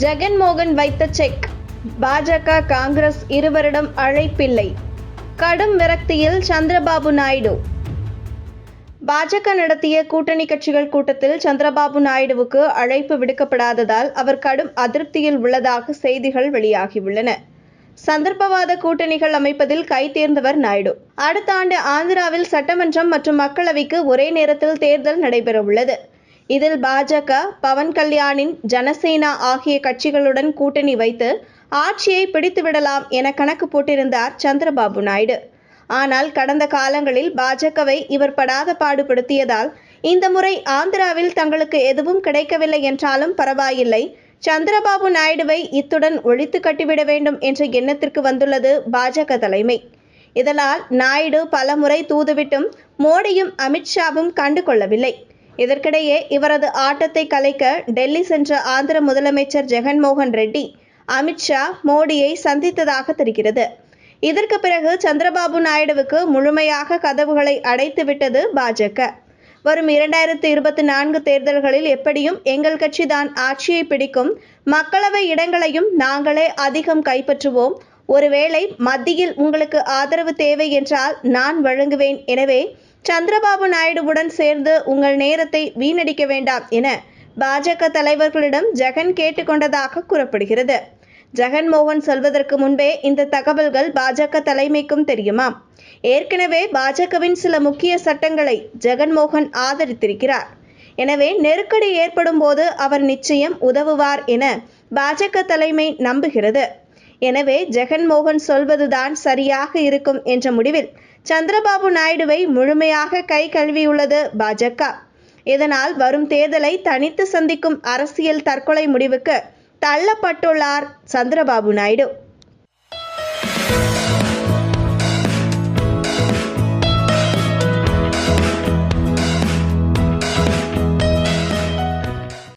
ஜெகன்மோகன் வைத்த செக். பாஜக காங்கிரஸ் இருவரிடம் அழைப்பில்லை. கடும் விரக்தியில் சந்திரபாபு நாயுடு. பாஜக நடத்திய கூட்டணி கட்சிகள் கூட்டத்தில் சந்திரபாபு நாயுடுவுக்கு அழைப்பு விடுக்கப்படாததால் அவர் கடும் அதிருப்தியில் உள்ளதாக செய்திகள் வெளியாகியுள்ளன. சந்தர்ப்பவாத கூட்டணிகள் அமைப்பதில் கை தேர்ந்தவர் நாயுடு. அடுத்த ஆண்டு ஆந்திராவில் சட்டமன்றம் மற்றும் மக்களவைக்கு ஒரே நேரத்தில் தேர்தல் நடைபெறவுள்ளது. இதில் பாஜக பவன் கல்யாணின் ஜனசேனா ஆகிய கட்சிகளுடன் கூட்டணி வைத்து ஆட்சியை பிடித்துவிடலாம் என கணக்கு போட்டிருந்தார் சந்திரபாபு நாயுடு. ஆனால் கடந்த காலங்களில் பாஜகவை இவர் படாத பாடுபடுத்தியதால் இந்த முறை ஆந்திராவில் தங்களுக்கு எதுவும் கிடைக்கவில்லை என்றாலும் பரவாயில்லை. சந்திரபாபு நாயுடுவை இத்துடன் ஒழித்து கட்டிவிட வேண்டும் என்ற எண்ணத்திற்கு வந்துள்ளது பாஜக தலைமை. இதனால் நாயுடு பலமுறை தூதுவிட்டும் மோடியும் அமித்ஷாவும் கண்டு கொள்ளவில்லை இதற்கிடையே இவரது ஆட்டத்தை கலைக்க டெல்லி சென்ற ஆந்திர முதலமைச்சர் ஜெகன்மோகன் ரெட்டி அமித்ஷா மோடியை சந்தித்ததாக தெரிகிறது. இதற்கு பிறகு சந்திரபாபு நாயுடுவுக்கு முழுமையாக கதவுகளை அடைத்து விட்டது பாஜக. வரும் இரண்டாயிரத்து இருபத்தி நான்கு தேர்தல்களில் எப்படியும் எங்கள் கட்சி தான் ஆட்சியை பிடிக்கும். மக்களவை இடங்களையும் நாங்களே அதிகம் கைப்பற்றுவோம். ஒருவேளை மத்தியில் உங்களுக்கு ஆதரவு தேவை என்றால் நான் வழங்குவேன். எனவே சந்திரபாபு நாயுடுவுடன் சேர்ந்து உங்கள் நேரத்தை வீணடிக்க வேண்டாம் என பாஜக தலைவர்களிடம் ஜெகன் கேட்டுக்கொண்டதாக கூறப்படுகிறது. ஜெகன்மோகன் சொல்வதற்கு முன்பே இந்த தகவல்கள் பாஜக தலைமைக்கும் தெரியுமாம் ஏற்கனவே பாஜகவின் சில முக்கிய சட்டங்களை ஜெகன்மோகன் ஆதரித்திருக்கிறார். எனவே நெருக்கடி ஏற்படும் போது அவர் நிச்சயம் உதவுவார் என பாஜக தலைமை நம்புகிறது. எனவே ஜெகன்மோகன் சொல்வதுதான் சரியாக இருக்கும் என்ற முடிவில் சந்திரபாபு நாயுடுவை முழுமையாக கை கழுவியுள்ளது பாஜக. இதனால் வரும் தேர்தலை தனித்து சந்திக்கும் அரசியல் தற்கொலை முடிவுக்கு தள்ளப்பட்டுள்ளார் சந்திரபாபு நாயுடு.